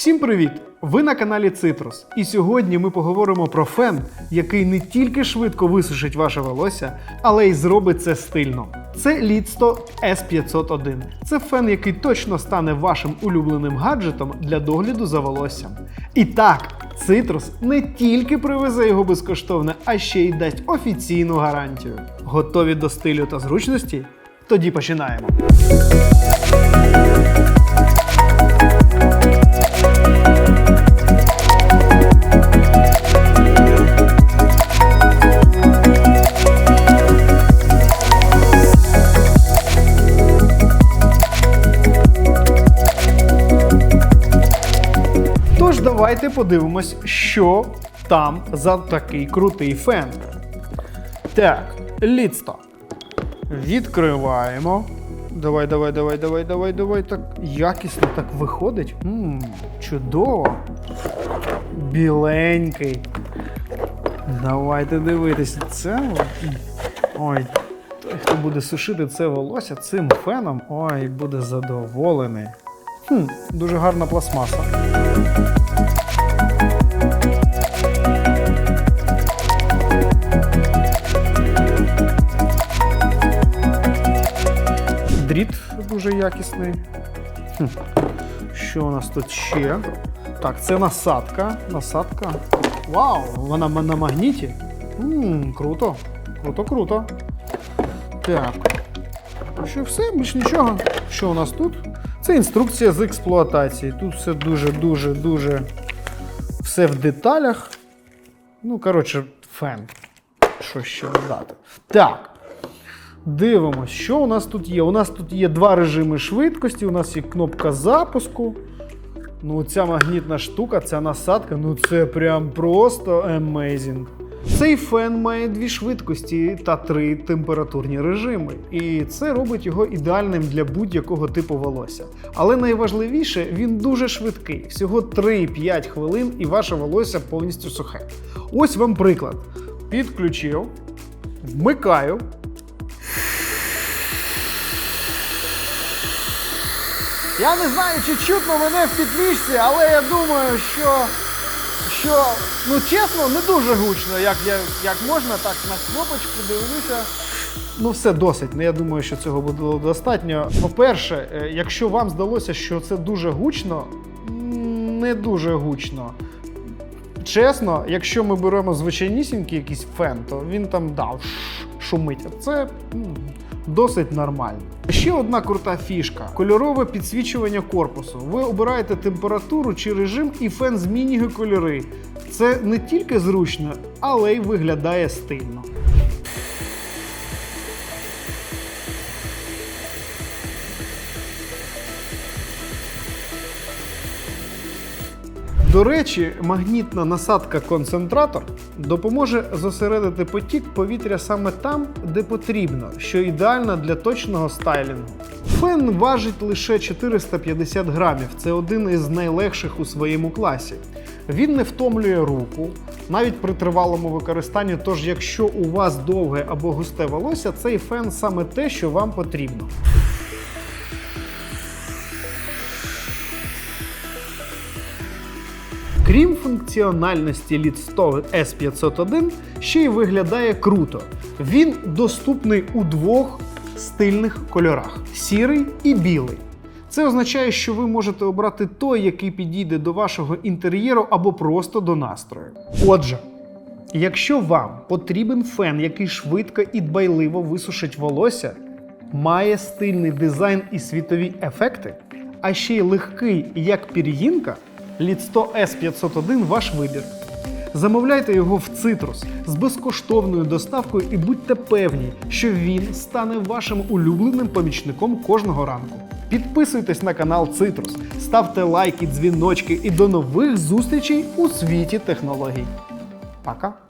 Всім привіт! Ви на каналі Цитрус. І сьогодні ми поговоримо про фен, який не тільки швидко висушить ваше волосся, але й зробить це стильно. Це Listo S501. Це фен, який точно стане вашим улюбленим гаджетом для догляду за волоссям. І так, Цитрус не тільки привезе його безкоштовно, а ще й дасть офіційну гарантію. Готові до стилю та зручності? Тоді починаємо. Тож давайте подивимось, що там за такий крутий фен. Так, ліцто. Відкриваємо. Давай, давай, давай, давай, давай, давай. Так якісно так виходить. Ммм, чудово. Біленький. Давайте дивитися. Це. Ой, той, хто буде сушити це волосся цим феном, ой, буде задоволений. Хм, дуже гарна пластмаса. Дуже якісний. Хм. Що у нас тут ще? Так, це насадка. Насадка. Вау! Вона на магніті. м круто. Круто, круто. Так. Що все, більш нічого. Що у нас тут? Це інструкція з експлуатації. Тут все дуже-дуже дуже все в деталях. Ну, коротше, фен. Що ще додати? Так. Дивимось, що у нас тут є. У нас тут є два режими швидкості, у нас є кнопка запуску. Ну, ця магнітна штука, ця насадка, ну це прям просто amazing. Цей фен має дві швидкості та три температурні режими, і це робить його ідеальним для будь-якого типу волосся. Але найважливіше, він дуже швидкий. Всього 3-5 хвилин, і ваше волосся повністю сухе. Ось вам приклад. Підключив, вмикаю. Я не знаю, чи чутно мене в підвішці, але я думаю, що, що ну чесно, не дуже гучно, як, я, як можна, так на кнопочку дивлюся. Ну, все досить. Ну, Я думаю, що цього буде достатньо. По-перше, е, якщо вам здалося, що це дуже гучно, не дуже гучно. Чесно, якщо ми беремо звичайнісінький якийсь фен, то він там да, шумить. А це досить нормально. Ще одна крута фішка кольорове підсвічування корпусу. Ви обираєте температуру чи режим, і фен змінює кольори. Це не тільки зручно, але й виглядає стильно. До речі, магнітна насадка концентратор допоможе зосередити потік повітря саме там, де потрібно, що ідеально для точного стайлінгу. Фен важить лише 450 грамів. Це один із найлегших у своєму класі. Він не втомлює руку, навіть при тривалому використанні. Тож, якщо у вас довге або густе волосся, цей фен саме те, що вам потрібно. Крім функціональності Lead S501, ще й виглядає круто. Він доступний у двох стильних кольорах сірий і білий. Це означає, що ви можете обрати той, який підійде до вашого інтер'єру або просто до настрою. Отже, якщо вам потрібен фен, який швидко і дбайливо висушить волосся, має стильний дизайн і світові ефекти, а ще й легкий, як пір'їнка, Lead S501 ваш вибір. Замовляйте його в Цитрус з безкоштовною доставкою і будьте певні, що він стане вашим улюбленим помічником кожного ранку. Підписуйтесь на канал Цитрус, ставте лайки, дзвіночки і до нових зустрічей у світі технологій. Пока!